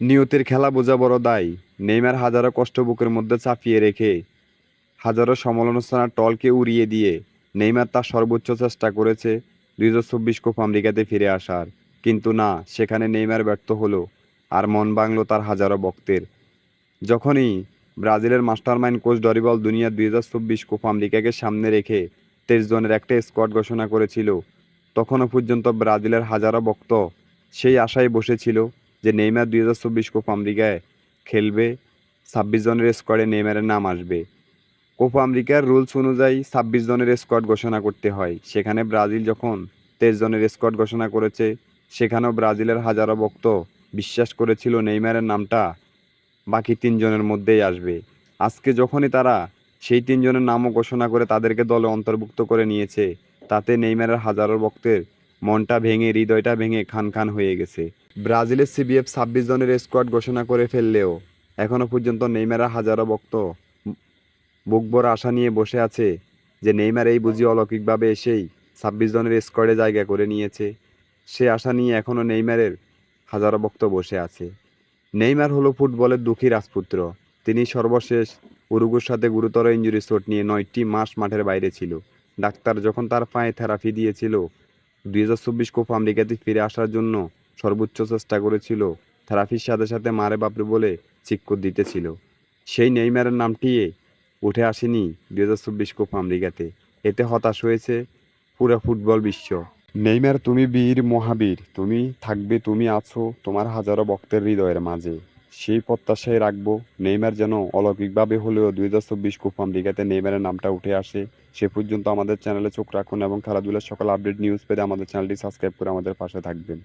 নিয়তির খেলা বোঝা বড় দায়। নেইমার হাজারো কষ্ট বুকের মধ্যে চাপিয়ে রেখে হাজারো সমালোচনার টলকে উড়িয়ে দিয়ে নেইমার তার সর্বোচ্চ চেষ্টা করেছে দুই হাজার চব্বিশ কোপ আমেরিকাতে ফিরে আসার। কিন্তু না, সেখানে নেইমার ব্যর্থ হলো আর মন বাংলো তার হাজারো ভক্তের। যখনই ব্রাজিলের মাস্টারমাইন্ড কোচ ডরিবল দুনিয়া দুই হাজার চব্বিশ কোপ আমেরিকাকে সামনে রেখে তেইশ জনের একটা স্কোয়াড ঘোষণা করেছিল, তখনও পর্যন্ত ব্রাজিলের হাজারো ভক্ত সেই আশায় বসেছিল যে নেইমার দুই হাজার চব্বিশ কোপ আমেরিকায় খেলবে, ছাব্বিশ জনের স্কোয়াডে নেইমারের নাম আসবে। কোপা আমেরিকার রুলস অনুযায়ী ছাব্বিশ জনের স্কোয়াড ঘোষণা করতে হয়। সেখানে ব্রাজিল যখন তেইশ জনের স্কোয়াড ঘোষণা করেছে, সেখানেও ব্রাজিলের হাজারো ভক্ত বিশ্বাস করেছিল নেইমারের নামটা বাকি তিনজনের মধ্যেই আসবে। আজকে যখনই তারা সেই তিনজনের নামও ঘোষণা করে তাদেরকে দলে অন্তর্ভুক্ত করে নিয়েছে, তাতে নেইমারের হাজারো ভক্তের মনটা ভেঙে, হৃদয়টা ভেঙে খান খান হয়ে গেছে। ব্রাজিলের সিবিএফ ছাব্বিশ জনের স্কোয়াড ঘোষণা করে ফেললেও এখনও পর্যন্ত নেইমারের হাজারো ভক্ত বুকবর আশা নিয়ে বসে আছে যে নেইমার এই বুঝি অলৌকিকভাবে এসেই ছাব্বিশ জনের স্কোয়াডে জায়গা করে নিয়েছে। সে আশা নিয়ে এখনও নেইমারের হাজারো ভক্ত বসে আছে। নেইমার হলো ফুটবলের দুঃখী রাজপুত্র। তিনি সর্বশেষ উরুগুর সাথে গুরুতর ইঞ্জুরি চোট নিয়ে নয়টি মাস মাঠের বাইরে ছিল। ডাক্তার যখন তার পায়ে থেরাপি দিয়েছিল, দুই হাজার চব্বিশ কোপ আমেরিকাতে ফিরে আসার জন্য সর্বোচ্চ চেষ্টা করেছিল থেরাপির সাথে সাথে মারে বাপরে বলে চিক্কর দিতেছিল। সেই নেইমারের নামটি উঠে আসেনি দু হাজার চব্বিশ কোপ আমেরিকাতে। এতে হতাশ হয়েছে পুরো ফুটবল বিশ্ব। নেইমার, তুমি বীর, মহাবীর। তুমি থাকবে, তুমি আছো তোমার হাজারো ভক্তের হৃদয়ের মাঝে। সেই প্রত্যাশায় রাখব, নেইমার যেন অলৌকিকভাবে হলেও দুই হাজার চব্বিশ কোপ আমেরিকাতে নেইমারের নামটা উঠে আসে। সে পর্যন্ত আমাদের চ্যানেলে চোখ রাখুন এবং খেলাধুলার সকল আপডেট, নিউজ পেতে আমাদের চ্যানেলটি সাবস্ক্রাইব করে আমাদের পাশে থাকবেন।